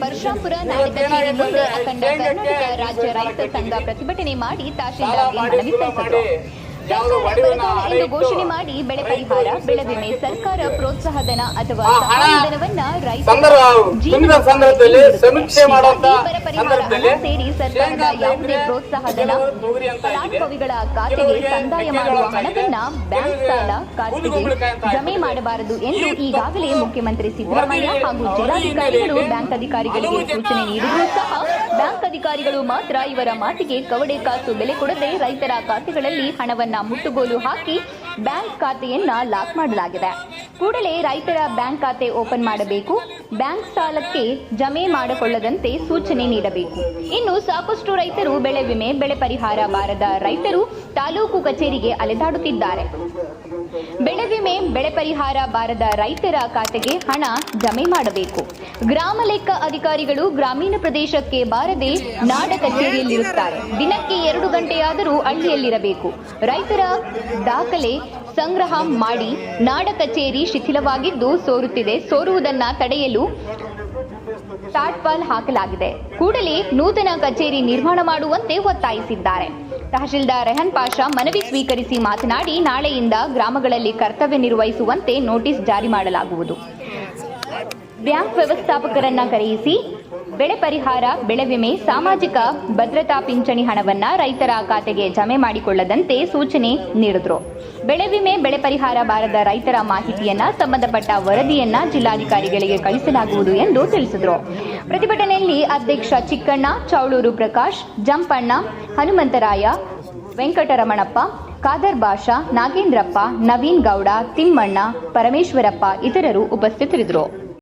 ಪರಶುರ ಆಗ್ರಹಿಸಿ ಮುಂದೆ ಅಖಂಡ ಕರ್ನಾಟಕ ರಾಜ್ಯ ರೈತ ಸಂಘ ಪ್ರತಿಭಟನೆ ಮಾಡಿ ತಹಶೀಲ್ದಾರ್ಗೆ ಮನವಿ ಸಲ್ಲಿಸಿದರು ಎಂದು ಘೋಷಣೆ ಮಾಡಿ ಬೆಳೆ ಪರಿಹಾರ ಬೆಳೆ ವಿಮೆ ಸರ್ಕಾರ ಪ್ರೋತ್ಸಾಹಧನ ಅಥವಾ ಸಹಾಯಧನವನ್ನ ರೈತರ ಸಮೀಕ್ಷೆ ಬರ ಪರಿಹಾರ ಸೇರಿ ಸರ್ಕಾರದ ಯಾವುದೇ ಪ್ರೋತ್ಸಾಹಧನ ಧನ. ಫಲಾನುಭವಿಗಳ ಖಾತೆಗೆ ಸಂದಾಯ ಮಾಡುವ ಹಣವನ್ನ ಬ್ಯಾಂಕ್ ಸಾಲ ಖಾತೆಗೆ ಜಮೆ ಮಾಡಬಾರದು ಎಂದು ಈಗಾಗಲೇ ಮುಖ್ಯಮಂತ್ರಿ ಸಿದ್ದರಾಮಯ್ಯ ಹಾಗೂ ಜಿಲ್ಲಾಧಿಕಾರಿಗಳು ಬ್ಯಾಂಕ್ ಅಧಿಕಾರಿಗಳಿಗೆ ಸೂಚನೆ ನೀಡಿದರೂ ಸಹ ಬ್ಯಾಂಕ್ ಅಧಿಕಾರಿಗಳು ಮಾತ್ರ ಇವರ ಮಾತಿಗೆ ಕವಡೆ ಕಾಸು ಬೆಲೆ ಕೊಡದೆ ರೈತರ ಖಾತೆಗಳಲ್ಲಿ ಹಣವನ್ನ ಮುಟ್ಟುಗೋಲು ಹಾಕಿ ಬ್ಯಾಂಕ್ ಖಾತೆಯನ್ನ ಲಾಕ್ ಮಾಡಲಾಗಿದೆ. ಕೂಡಲೇ ರೈತರ ಬ್ಯಾಂಕ್ ಖಾತೆ ಓಪನ್ ಮಾಡಬೇಕು. ಬ್ಯಾಂಕ್ ಸಾಲಕ್ಕೆ ಜಮೆ ಮಾಡಿಕೊಳ್ಳದಂತೆ ಸೂಚನೆ ನೀಡಬೇಕು. ಇನ್ನು ಸಾಕಷ್ಟು ರೈತರು ಬೆಳೆ ವಿಮೆ, ಬೆಳೆ ಪರಿಹಾರ ಬಾರದ ರೈತರು ತಾಲೂಕು ಕಚೇರಿಗೆ ಅಲೆದಾಡುತ್ತಿದ್ದಾರೆ. ಬೆಳೆ ವಿಮೆ ಬೆಳೆ ಪರಿಹಾರ ಬಾರದ ರೈತರ ಖಾತೆಗೆ ಹಣ ಜಮೆ ಮಾಡಬೇಕು. ಗ್ರಾಮ ಲೆಕ್ಕ ಅಧಿಕಾರಿಗಳು ಗ್ರಾಮೀಣ ಪ್ರದೇಶಕ್ಕೆ ಬಾರದೆ ನಾಡ ಕಚೇರಿಯಲ್ಲಿರುತ್ತಾರೆ. ದಿನಕ್ಕೆ ಎರಡು ಗಂಟೆಯಾದರೂ ಹಳ್ಳಿಯಲ್ಲಿರಬೇಕು. ರೈತರ ದಾಖಲೆ ಸಂಗ್ರಹ ಮಾಡಿ ನಾಡ ಕಚೇರಿ ಶಿಥಿಲವಾಗಿದ್ದು ಸೋರುತ್ತಿದೆ. ಸೋರುವುದನ್ನ ತಡೆಯಲು ಟಾಟ್ಪಾಲ್ ಹಾಕಲಾಗಿದೆ. ಕೂಡಲೇ ನೂತನ ಕಚೇರಿ ನಿರ್ಮಾಣ ಮಾಡುವಂತೆ ಒತ್ತಾಯಿಸಿದ್ದಾರೆ. ತಹಶೀಲ್ದಾರ್ ರೆಹನ್ ಪಾಷಾ ಮನವಿ ಸ್ವೀಕರಿಸಿ ಮಾತನಾಡಿ, ನಾಳೆಯಿಂದ ಗ್ರಾಮಗಳಲ್ಲಿ ಕರ್ತವ್ಯ ನಿರ್ವಹಿಸುವಂತೆ ನೋಟಿಸ್ ಜಾರಿ ಮಾಡಲಾಗುವುದು. ಬ್ಯಾಂಕ್ ವ್ಯವಸ್ಥಾಪಕರನ್ನ ಕರೆಯಿಸಿ ಬೆಳೆ ಪರಿಹಾರ, ಬೆಳೆ ವಿಮೆ, ಸಾಮಾಜಿಕ ಭದ್ರತಾ ಪಿಂಚಣಿ ಹಣವನ್ನ ರೈತರ ಖಾತೆಗೆ ಜಮೆ ಮಾಡಿಕೊಳ್ಳದಂತೆ ಸೂಚನೆ ನೀಡಿದ್ರು. ಬೆಳೆ ವಿಮೆ, ಬೆಳೆ ಪರಿಹಾರ ಬಾರದ ರೈತರ ಮಾಹಿತಿಯನ್ನ ಸಂಬಂಧಪಟ್ಟ ವರದಿಯನ್ನ ಜಿಲ್ಲಾಧಿಕಾರಿಗಳಿಗೆ ಕಳಿಸಲಾಗುವುದು ಎಂದು ತಿಳಿಸಿದರು. ಪ್ರತಿಭಟನೆಯಲ್ಲಿ ಅಧ್ಯಕ್ಷ ಚಿಕ್ಕಣ್ಣ, ಚೌಳೂರು ಪ್ರಕಾಶ್, ಜಂಪಣ್ಣ, ಹನುಮಂತರಾಯ, ವೆಂಕಟರಮಣಪ್ಪ, ಖಾದರ್ ಬಾಷಾ, ನಾಗೇಂದ್ರಪ್ಪ, ನವೀನ್ ಗೌಡ, ತಿಮ್ಮಣ್ಣ, ಪರಮೇಶ್ವರಪ್ಪ ಇತರರು ಉಪಸ್ಥಿತರಿದ್ದರು.